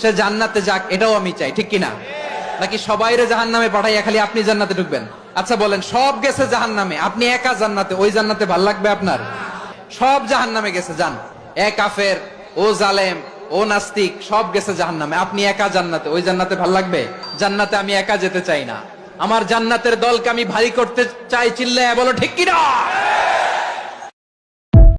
সে জান্নাতে যাক, এটাও আমি চাই, ঠিক কিনা? নাকি সবাইরে জাহান নামে পাঠাইয়া খালি আপনি জান্নাতে ঢুকবেন? আচ্ছা বলেন, সব গেছে জাহান নামে আপনি একা জান্নাতে, ওই জান্নাতে ভালো লাগবে আপনার? সব জাহান নামে গেছে, যান। এ কাফের, ও জালেম, ও নাস্তিক, সব গেছে জাহান নামে আপনি একা জান্নাতে, ওই জান্নাতে ভালো লাগবে? জান্নাতে আমি একা যেতে চাই না। আমার জান্নাতের দলকে আমি ভারী করতে চাই চিল্লে বলো, ঠিক কিনা?